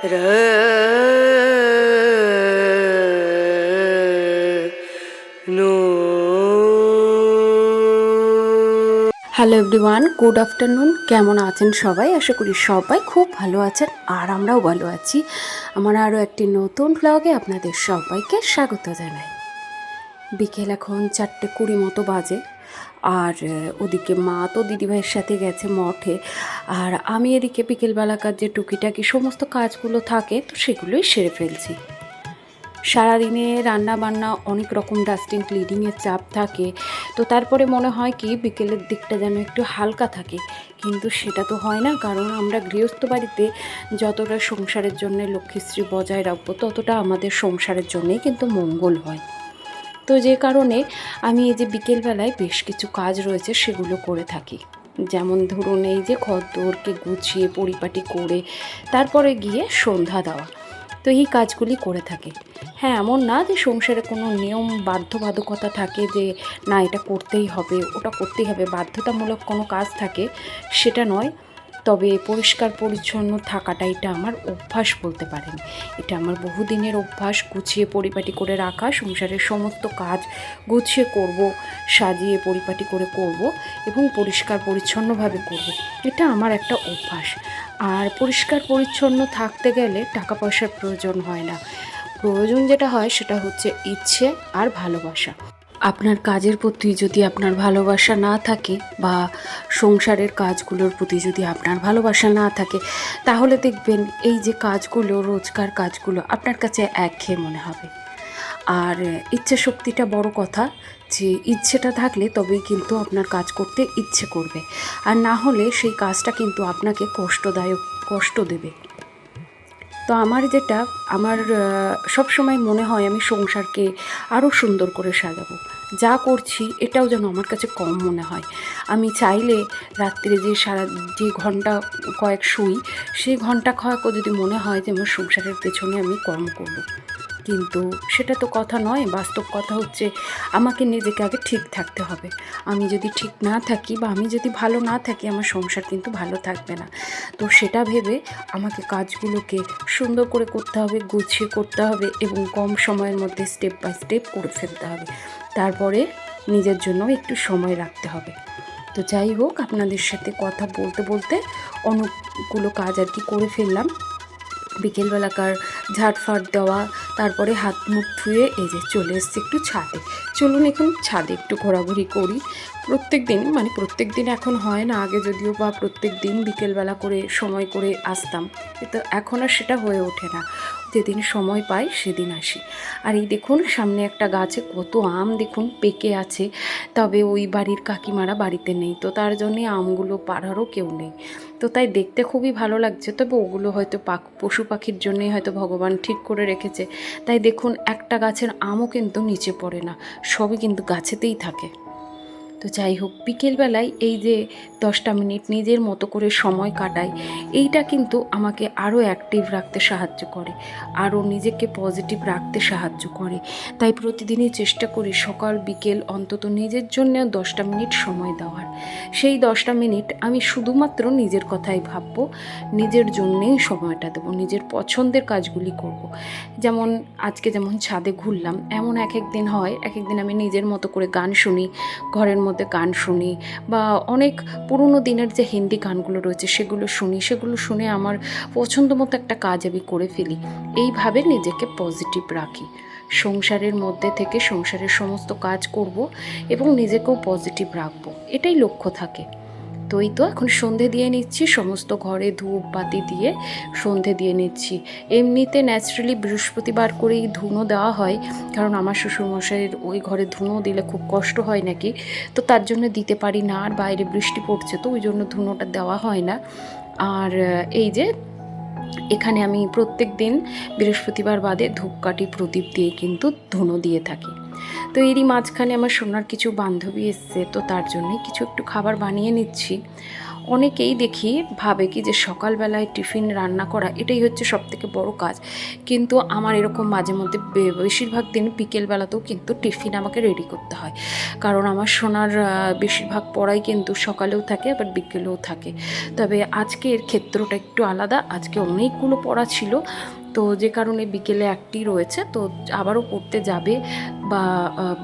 Hello everyone good afternoon কেমন আছেন সবাই? আশা করি সবাই খুব ভালো আছেন আর আমরাও ভালো আছি। আমার আরও একটি নতুন ব্লগে আপনাদের সবাইকে স্বাগত জানাই। বিকেল এখন চারটে কুড়ি মতো বাজে। আর ওদিকে মা তো দিদিভাইয়ের সাথে গেছে মঠে। আর আমি এদিকে বিকেলবেলাকার যে টুকিটাকি সমস্ত কাজগুলো থাকে, তো সেগুলোই সেরে ফেলছি। সারাদিনে রান্না বান্না অনেক রকম ডাস্টিং, ক্লিনিংয়ের চাপ থাকে। তো তারপরে মনে হয় কি, বিকেলের দিকটা যেন একটু হালকা থাকে। কিন্তু সেটা তো হয় না, কারণ আমরা গৃহস্থ বাড়িতে যতটা সংসারের জন্য লক্ষ্মীশ্রী বজায় রাখব, ততটা আমাদের সংসারের জন্যেই কিন্তু মঙ্গল হয়। তো যে কারণে আমি এই যে বিকেলবেলায় বেশ কিছু কাজ রয়েছে, সেগুলো করে থাকি। যেমন ধরুন এই যে খদ্দরকে গুছিয়ে, পরিপাটি করে, তারপরে গিয়ে সন্ধ্যা দেওয়া। তো এই কাজগুলি করে থাকে। হ্যাঁ এমন না যে সংসারে কোনো নিয়ম বাধ্যবাধকতা থাকে যে, না, এটা করতেই হবে। ওটা করতেই হবে। বাধ্যতামূলক কোনো কাজ থাকে, সেটা নয়। তবে পরিষ্কার পরিচ্ছন্ন থাকাটা এটা আমার অভ্যাস বলতে পারেন। এটা আমার বহুদিনের অভ্যাস, গুছিয়ে পরিপাটি করে রাখা, সংসারের সমস্ত কাজ গুছিয়ে করব, সাজিয়ে পরিপাটি করে করব এবং পরিষ্কার পরিচ্ছন্নভাবে করব। এটা আমার একটা অভ্যাস। আর পরিষ্কার পরিচ্ছন্ন থাকতে গেলে টাকা পয়সার প্রয়োজন হয় না। প্রয়োজন যেটা হয় সেটা হচ্ছে ইচ্ছে আর ভালোবাসা। আপনার কাজের প্রতি যদি আপনার ভালোবাসা না থাকে বা সংসারের কাজগুলোর প্রতি যদি আপনার ভালোবাসা না থাকে, তাহলে দেখবেন এই যে কাজগুলো, রোজকার কাজগুলো আপনার কাছে একঘেয়ে মনে হবে। আর ইচ্ছে শক্তিটা বড় কথা যে ইচ্ছেটা থাকলে তবেই কিন্তু আপনার কাজ করতে ইচ্ছে করবে। আর না হলে সেই কাজটা কিন্তু আপনাকে কষ্টদায়ক, কষ্ট দেবে। তো আমার যেটা, আমার সব সময় মনে হয় আমি সংসারকে আরও সুন্দর করে সাজাবো। যা করছি এটাও যেন আমার কাছে কম মনে হয়। আমি চাইলে রাত্রে যে সারা, যে ঘণ্টা কয়েক শুই, সেই ঘণ্টা কয়েকও যদি মনে হয় যে আমার সংসারের পেছনে আমি কম করব। কিন্তু সেটা তো কথা নয়, বাস্তব কথা হচ্ছে আমাকে নিজেকে আগে ঠিক থাকতে হবে। আমি যদি ঠিক না থাকি বা আমি যদি ভালো না থাকি, আমার সংসার কিন্তু ভালো থাকবে না। তো সেটা ভেবে আমাকে কাজগুলোকে সুন্দর করে করতে হবে, গুছিয়ে করতে হবে এবং কম সময়ের মধ্যে স্টেপ বাই স্টেপ করে ফেলতে হবে। তারপরে নিজের জন্য একটু সময় রাখতে হবে। তো যাই হোক, আপনাদের সাথে কথা বলতে বলতে অনেকগুলো কাজ আর কি করে ফেললাম। বিকেলবেলাকার ঝাড়ফাট দেওয়া, তারপরে হাত মুখ ধুয়ে এই যে চলে এসছে একটু ছাদে। চলুন এখন ছাদে একটু ঘোরাঘুরি করি। প্রত্যেক দিন মানে প্রত্যেক দিন এখন হয় না, আগে যদিও বা প্রত্যেক দিন বিকেলবেলা করে সময় করে আসতাম। কিন্তু এখন আর সেটা হয়ে ওঠে না। যেদিন সময় পাই সেদিন আসি। আর এই দেখুন, সামনে একটা গাছে কত আম দেখুন, পেকে আছে। তবে ওই বাড়ির কাকিমারা বাড়িতে নেই। তো তার জন্যে আমগুলো পাড়ারও কেউ নেই। তো তাই দেখতে খুবই ভালো লাগছে। তবে ওগুলো হয়তো পাক, পশু পাখির জন্যই হয়তো ভগবান ঠিক করে রেখেছে। তাই দেখুন, একটা গাছের আমও কিন্তু নিচে পড়ে না। সবই কিন্তু গাছেতেই থাকে। তো যাই হোক, বিকেলবেলায় এই যে দশটা মিনিট নিজের মতো করে সময় কাটাই এইটা কিন্তু আমাকে আরও অ্যাক্টিভ রাখতে সাহায্য করে, আরও নিজেকে পজিটিভ রাখতে সাহায্য করে তাই প্রতিদিনই চেষ্টা করি সকাল, বিকেল অন্তত নিজের জন্য দশটা মিনিট সময় দেওয়ার সেই দশটা মিনিট আমি শুধুমাত্র নিজের কথাই ভাববো, নিজের জন্যেই সময়টা দেবো, নিজের পছন্দের কাজগুলি করব। যেমন আজকে যেমন ছাদে ঘুরলাম, এমন এক এক দিন হয় এক এক দিন আমি নিজের মতো করে গান শুনি, ঘরের মধ্যে গান শুনি বা অনেক পুরনো দিনের যে হিন্দি গানগুলো রয়েছে সেগুলো শুনি, সেগুলো শুনে আমার পছন্দ মতো একটা কাজ আমি করে ফেলি। এইভাবে নিজেকে পজিটিভ রাখি। সংসারের মধ্যে থেকে সংসারের সমস্ত কাজ করব এবং নিজেকেও পজিটিভ রাখব। এটাই লক্ষ্য থাকে। তো এই তো, এখন সন্ধে দিয়ে নিচ্ছি, সমস্ত ঘরে ধূপ বাতি দিয়ে সন্ধে দিয়ে নিচ্ছি। এমনিতে ন্যাচারালি বৃহস্পতিবার করেই ধুনো দেওয়া হয়, কারণ আমার শ্বশুরমশাইয়ের ওই ঘরে ধুনো দিলে খুব কষ্ট হয় নাকি, তো তার জন্য দিতে পারি না, আর বাইরে বৃষ্টি পড়ছে তো, ওই জন্য ধুনোটা দেওয়া হয় না। আর এই যে, এখানে আমি প্রত্যেক দিন বৃহস্পতিবার বাদে ধূপকাঠি প্রদীপ দিয়ে কিন্তু ধুনো দিয়ে থাকি। তো এরই মাঝখানে আমার সোনার কিছু বান্ধবী এসছে, তো তার জন্যে কিছু একটু খাবার বানিয়ে নিচ্ছি। অনেকেই দেখি ভাবে কি যে সকালবেলায় টিফিন রান্না করা এটাই হচ্ছে সব থেকে বড় কাজ। কিন্তু আমার এরকম মাঝে মধ্যে বেশিরভাগ দিন বিকেলবেলাতেও কিন্তু টিফিন আমাকে রেডি করতে হয়। কারণ আমার সোনার বেশিরভাগ পড়াই কিন্তু সকালেও থাকে আবার বিকেলেও থাকে। তবে আজকের ক্ষেত্রটা একটু আলাদা, আজকে অনেকগুলো পড়া ছিল। তো যে কারণে বিকেলে একটি রয়েছে, তো আবারও পড়তে যাবে বা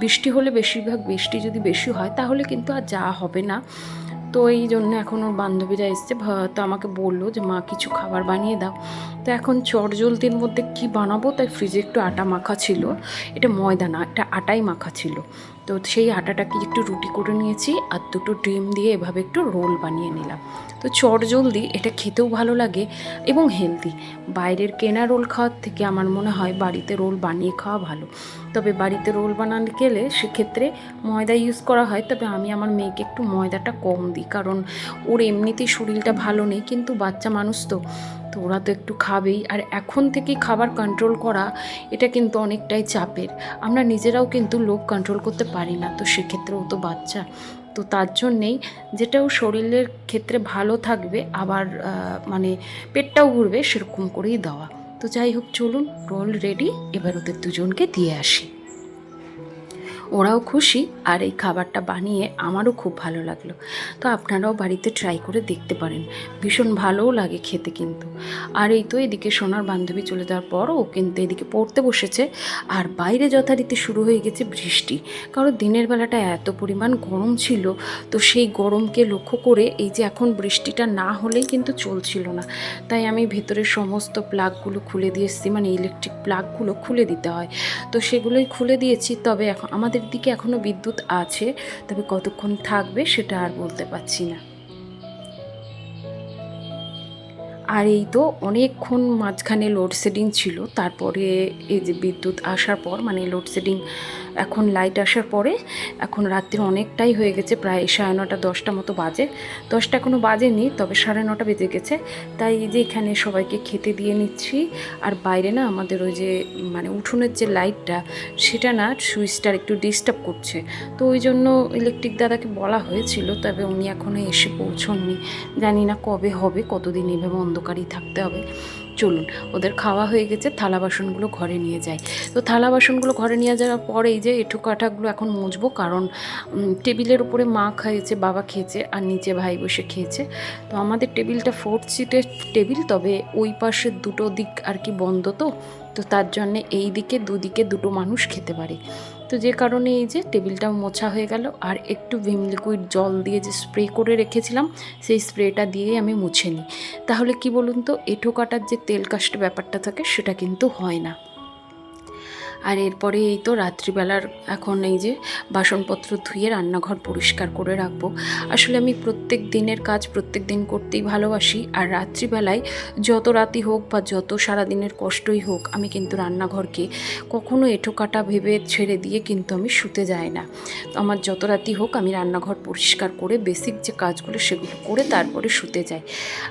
বৃষ্টি হলে বেশিরভাগ বৃষ্টি যদি বেশি হয়, তাহলে কিন্তু আর যাওয়া হবে না। তো এই জন্য এখন ওর বান্ধবীরা এসছে তো আমাকে বলল যে, মা, কিছু খাবার বানিয়ে দাও। তো এখন চটজলদির মধ্যে কি বানাবো? তাই ফ্রিজে একটু আটা মাখা ছিল। এটা ময়দা না এটা আটাই মাখা ছিল। তো সেই আটাটাকে একটু রুটি করে নিয়েছি আর দুটো ডিম দিয়ে এভাবে একটু রোল বানিয়ে নিলাম। তো চটজলদি, এটা খেতেও ভালো লাগে এবং হেলদি বাইরের কেনা রোল খাওয়ার থেকে আমার মনে হয় বাড়িতে রোল বানিয়ে খাওয়া ভালো। তবে বাড়িতে রোল বানাতে গেলে সেক্ষেত্রে ময়দা ইউজ করা হয়। তবে আমি আমার মেয়েকে একটু ময়দাটা কম দিই। কারণ ওর এমনিতেই শরীরটা ভালো নেই, কিন্তু বাচ্চা মানুষ তো। তো ওরা তো একটু খাবেই। আর এখন থেকেই খাবার কন্ট্রোল করা, এটা কিন্তু অনেকটাই চাপের। আমরা নিজেরাও কিন্তু লোভ কন্ট্রোল করতে পারি না, তো সেক্ষেত্রে ও তো বাচ্চা। তো তার জন্যেই যেটাও শরীরের ক্ষেত্রে ভালো থাকবে, আবার মানে পেটটাও ঘুরবে, সেরকম করেই দেওয়া। তো যাই হোক, চলুন রোল রেডি এবার ওদের দুজনকে দিয়ে আসি। ওরাও খুশি আর এই খাবারটা বানিয়ে আমারও খুব ভালো লাগল। তো আপনারাও বাড়িতে ট্রাই করে দেখতে পারেন। ভীষণ ভালোও লাগে খেতে কিন্তু। আর এই তো এদিকে সোনার বান্ধবী চলে যাওয়ার পরও কিন্তু এদিকে পড়তে বসেছে। আর বাইরে যথারীতি শুরু হয়ে গেছে বৃষ্টি। কারণ দিনের বেলাটা এত পরিমাণ গরম ছিল, তো সেই গরমকে লক্ষ্য করে এই যে এখন বৃষ্টিটা না হলেই কিন্তু চলছিল না। তাই আমি ভেতরের সমস্ত প্লাগগুলো খুলে দিয়ে এসেছি। মানে ইলেকট্রিক প্লাগগুলো খুলে দিতে হয়। তো সেগুলোই খুলে দিয়েছি। তবে এখন আমাদের দিকে এখনও বিদ্যুৎ আছে, তবে কতক্ষণ থাকবে সেটা আর বলতে পারছি না। আর এই তো অনেকক্ষণ মাঝখানে লোডশেডিং ছিল, তারপরে এই যে বিদ্যুৎ আসার পর মানে লোডশেডিং এখন লাইট আসার পরে এখন রাত্রি অনেকটাই হয়ে গেছে, প্রায় সাড়ে নটা, দশটা মতো বাজে। দশটা এখনও বাজেনি, তবে সাড়ে নটা বেজে গেছে। তাই যে এখানে সবাইকে খেতে দিয়ে নিচ্ছি। আর বাইরে না আমাদের ওই যে মানে উঠোনের যে লাইটটা সেটা না সুইচটার একটু ডিস্টার্ব করছে। তো ওই জন্য ইলেকট্রিক দাদাকে বলা হয়েছিল, তবে উনি এখনও এসে পৌঁছননি। জানি না কবে হবে, কতদিন এভাবে অন্ধকারই থাকতে হবে। চলুন, ওদের খাওয়া হয়ে গেছে, থালা বাসনগুলো ঘরে নিয়ে যাই। তো থালা বাসনগুলো ঘরে নিয়ে যাওয়ার পরে এই যে এঁঠো কাঠাগুলো এখন মুছবো, কারণ টেবিলের উপরে মা খেয়েছে বাবা খেয়েছে, আর নিচে ভাই বসে খেয়েছে। তো আমাদের টেবিলটা ফোর্থ সিটের টেবিল, তবে ওই পাশের দুটো দিক আর কি বন্ধ তো তো তার জন্যে এই দিকে, দুদিকে দুটো মানুষ খেতে পারে। তো যে কারণে এই যে টেবিলটা মোছা হয়ে গেল আর একটু ভিম লিকুইড জল দিয়ে যে স্প্রে করে রেখেছিলাম, সেই স্প্রেটা দিয়েই আমি মুছে নিই। তাহলে কি বলুন তো এঁঠো কাটার যে তেল কাস্ট ব্যাপারটা থাকে, সেটা কিন্তু হয় না। আর এরপরে এই তো রাত্রিবেলার এখন এই যে বাসনপত্র ধুয়ে রান্নাঘর পরিষ্কার করে রাখব। আসলে আমি প্রত্যেক দিনের কাজ প্রত্যেক দিন করতেই ভালোবাসি আর রাত্রিবেলায় যত রাতি হোক বা যত সারা দিনের কষ্টই হোক আমি কিন্তু রান্নাঘরকে কখনো এঁঠো কাটা ভেবে ছেড়ে দিয়ে কিন্তু আমি শুতে যাই না। আমার যত রাতি হোক আমি রান্নাঘর পরিষ্কার করে বেসিক যে কাজগুলো সেগুলো করে তারপরে শুতে যাই।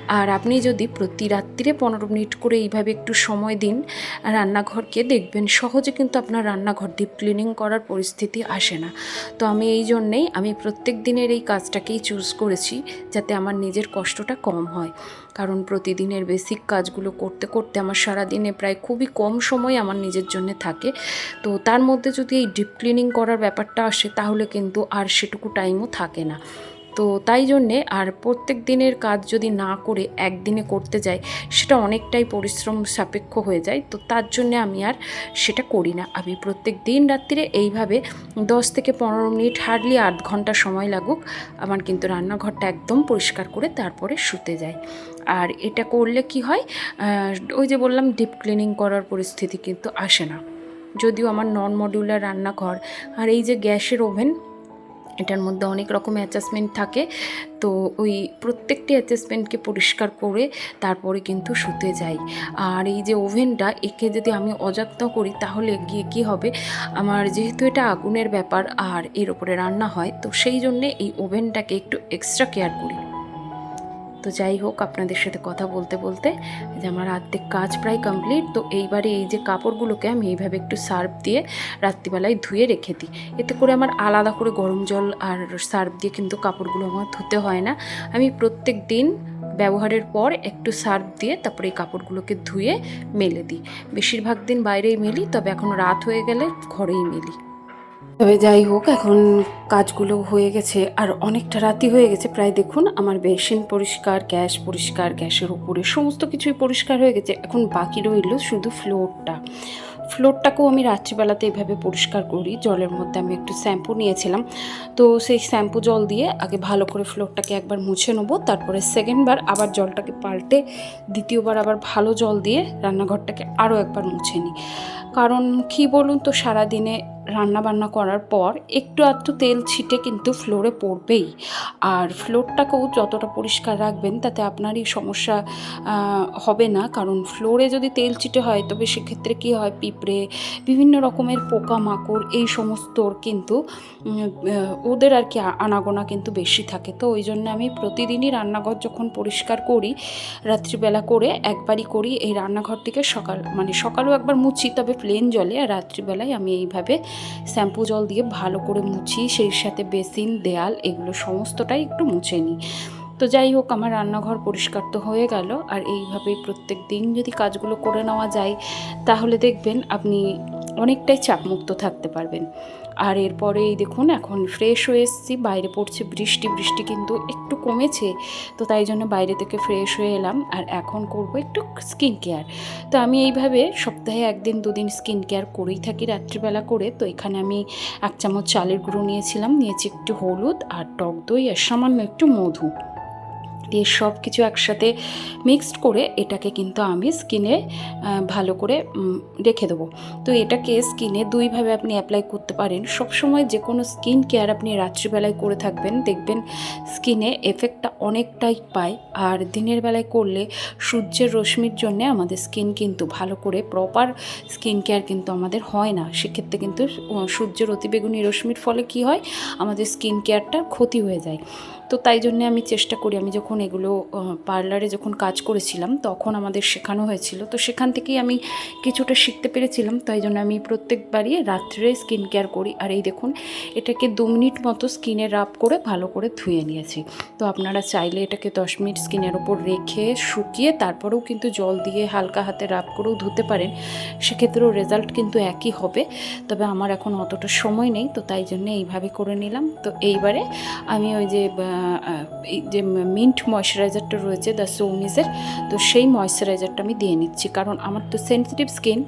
আর আপনি যদি প্রতি রাত্রিরে পনেরো মিনিট করে এইভাবে একটু সময় দিন, রান্নাঘরকে দেখবেন সহজে কিন্তু আপনার রান্নাঘর ডিপ ক্লিনিং করার পরিস্থিতি আসে না। তো আমি এই জন্যেই আমি প্রত্যেক দিনের এই কাজটাকেই চুজ করেছি যাতে আমার নিজের কষ্টটা কম হয়। কারণ প্রতিদিনের বেসিক কাজগুলো করতে করতে আমার সারা দিনে প্রায় খুবই কম সময় আমার নিজের জন্য থাকে। তো তার মধ্যে যদি এই ডিপ ক্লিনিং করার ব্যাপারটা আসে তাহলে কিন্তু আর সেটুকু টাইমও থাকে না। তো তাই জন্যে আর প্রত্যেক দিনের কাজ যদি না করে একদিনে করতে যাই, সেটা অনেকটাই পরিশ্রম সাপেক্ষ হয়ে যায়। তো তার জন্যে আমি আর সেটা করি না। আমি প্রত্যেক দিন রাত্রিরে এইভাবে দশ থেকে পনেরো মিনিট হার্ডলি আধ ঘণ্টা সময় লাগুক, আমার কিন্তু রান্নাঘরটা একদম পরিষ্কার করে তারপরে শুতে যাই। আর এটা করলে কি হয় ওই যে বললাম ডিপ ক্লিনিং করার পরিস্থিতি কিন্তু আসে না। যদিও আমার নন মডিউলার রান্নাঘর, আর এই যে গ্যাসের ওভেন এটার মধ্যে অনেক রকম অ্যাডজাস্টমেন্ট থাকে। তো ওই প্রত্যেকটি অ্যাডজাস্টমেন্টকে পরিষ্কার করে তারপরে কিন্তু শুতে যাই। আর এই যে ওভেনটা, একে যদি আমি অযত্ন করি, তাহলে গিয়ে কী হবে? আমার যেহেতু এটা আগুনের ব্যাপার আর এর ওপরে রান্না হয়, তো সেই জন্যে এই ওভেনটাকে একটু এক্সট্রা কেয়ার করি। তো যাই হোক, আপনাদের সাথে কথা বলতে বলতে যে আমার আর্ধেক কাজ প্রায় কমপ্লিট তো এইবারে এই যে কাপড়গুলোকে আমি এইভাবে একটু সার্ফ দিয়ে রাত্রিবেলায় ধুয়ে রেখে দিই। এতে করে আমার আলাদা করে গরম জল আর সার্ফ দিয়ে কিন্তু কাপড়গুলো আমার ধুতে হয় না। আমি প্রত্যেক দিন ব্যবহারের পর একটু সার্ফ দিয়ে তারপরে এই কাপড়গুলোকে ধুয়ে মেলে দিই। বেশিরভাগ দিন বাইরেই মেলি, তবে এখন রাত হয়ে গেলে ঘরেই মেলি। তবে যাই হোক, এখন কাজগুলো হয়ে গেছে আর অনেকটা রাতি হয়ে গেছে। প্রায় দেখুন, আমার বেসিন পরিষ্কার, গ্যাস পরিষ্কার, গ্যাসের উপরে সমস্ত কিছুই পরিষ্কার হয়ে গেছে। এখন বাকি রইল শুধু ফ্লোরটা। ফ্লোরটাকেও আমি রাত্রিবেলাতে এভাবে পরিষ্কার করি। জলের মধ্যে আমি একটু শ্যাম্পু নিয়েছিলাম। তো সেই শ্যাম্পু জল দিয়ে আগে ভালো করে ফ্লোরটাকে একবার মুছে নেব, তারপরে সেকেন্ডবার আবার জলটাকে পাল্টে, দ্বিতীয়বার আবার ভালো জল দিয়ে রান্নাঘরটাকে আরও একবার মুছে নিই। কারণ কী বলুন তো, সারাদিনে রান্না বান্না করার পর একটু আধটু তেল ছিটে কিন্তু ফ্লোরে পড়বেই। আর ফ্লোরটাকেও যতটা পরিষ্কার রাখবেন তাতে আপনারই সমস্যা হবে না। কারণ ফ্লোরে যদি তেল ছিটে হয়, তবে সেক্ষেত্রে কী হয়, পিঁপড়ে, বিভিন্ন রকমের পোকামাকড়, এই সমস্তর কিন্তু ওদের আর কি আনাগোনা কিন্তু বেশি থাকে। তো ওই জন্য আমি প্রতিদিনই রান্নাঘর যখন পরিষ্কার করি, রাত্রিবেলা করে একবারই করি, এই রান্নাঘরটিকে সকাল মানে সকালেও একবার মুছি, তবে প্লেন জলে, আর রাত্রিবেলায় আমি এইভাবে শ্যাম্পু জল দিয়ে ভালো করে মুছি সেই সাথে বেসিন, দেয়াল এগুলো সমস্তটাই একটু মুছে নিই। তো যাই হোক, আমার রান্নাঘর পরিষ্কার তো হয়ে গেল। আর এইভাবেই প্রত্যেক দিন যদি কাজগুলো করে নেওয়া যায়, তাহলে দেখবেন আপনি অনেকটাই চাপমুক্ত থাকতে পারবেন। আর এরপরেই দেখুন, এখন ফ্রেশ হয়ে এসেছি। বাইরে পড়ছে বৃষ্টি বৃষ্টি কিন্তু একটু কমেছে, তো তাই জন্য বাইরে থেকে ফ্রেশ হয়ে এলাম। আর এখন করব একটু স্কিন কেয়ার তো আমি এইভাবে সপ্তাহে একদিন, দুদিন স্কিন কেয়ার করেই থাকি রাত্রিবেলা করে। তো এখানে আমি এক চামচ চালের গুঁড়ো নিয়েছিলাম। নিয়েছি একটু হলুদ আর টক দই আর সামান্য একটু মধু। দিয়ে সব কিছু একসাথে মিক্সড করে এটাকে কিন্তু আমি স্কিনে ভালো করে রেখে দেবো। তো এটাকে স্কিনে দুইভাবে আপনি অ্যাপ্লাই করতে পারেন। সবসময় যে কোনো স্কিন কেয়ার আপনি রাত্রিবেলায় করে থাকবেন, দেখবেন স্কিনে এফেক্টটা অনেকটাই পায়। আর দিনের বেলায় করলে সূর্যের রশ্মির জন্য আমাদের স্কিন কিন্তু ভালো করে, প্রপার স্কিন কেয়ার কিন্তু আমাদের হয় না। সেক্ষেত্রে কিন্তু সূর্যের অতিবেগুনি রশ্মির ফলে কি হয়? আমাদের স্কিন কেয়ারটা ক্ষতি হয়ে যায়। তো তাই জন্য আমি চেষ্টা করি, আমি যখন এগুলো পার্লারে যখন কাজ করেছিলাম তখন আমাদের শেখানো হয়েছিল। তো সেখান থেকেই আমি কিছুটা শিখতে পেরেছিলাম, তাই জন্য আমি প্রত্যেকবারই রাত্রে স্কিন কেয়ার করি। আর এই দেখুন, এটাকে দু মিনিট মতো স্কিনে রাব করে ভালো করে ধুয়ে নিয়েছি। তো আপনারা চাইলে এটাকে দশ মিনিট স্কিনের ওপর রেখে শুকিয়ে তারপরেও কিন্তু জল দিয়ে হালকা হাতে রাব করেও ধুতে পারেন। সেক্ষেত্রেও রেজাল্ট কিন্তু একই হবে, তবে আমার এখন অতটা সময় নেই, তো তাই জন্য এইভাবে করে নিলাম। তো এইবারে আমি ওই যে এই যে মিন্ট ময়শ্চারাইজারটা রয়েছে দ্য সোমিজের তো সেই ময়শ্চারাইজারটা আমি দিয়ে নিচ্ছি। কারণ আমার তো সেন্সিটিভ স্কিন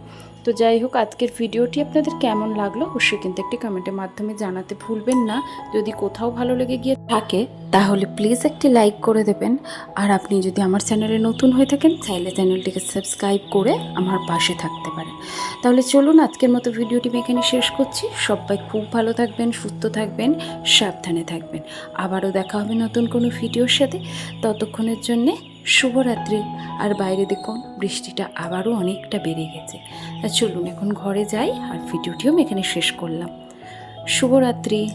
তো যাই হোক, আজকের ভিডিওটি আপনাদের কেমন লাগল অবশ্যই কিন্তু একটি কমেন্টের মাধ্যমে জানাতে ভুলবেন না। যদি কোথাও ভালো লেগে গিয়ে থাকে, তাহলে প্লিজ একটি লাইক করে দেবেন। আর আপনি যদি আমার চ্যানেলে নতুন হয়ে থাকেন চাইলে চ্যানেলটিকে সাবস্ক্রাইব করে আমার পাশে থাকতে পারেন। তাহলে চলুন আজকের মতো ভিডিওটি আমি এখানে শেষ করছি। সবাই খুব ভালো থাকবেন, সুস্থ থাকবেন, সাবধানে থাকবেন। আবারও দেখা হবে নতুন কোনো ভিডিওর সাথে। ততক্ষণের জন্যে শুভরাত্রি। আর বাইরে দেখুন, বৃষ্টিটা আবারও অনেকটা বেড়ে গেছে। তা চলুন, এখন ঘরে যাই, আর ভিডিওটিও আমি এখানে শেষ করলাম। শুভরাত্রি।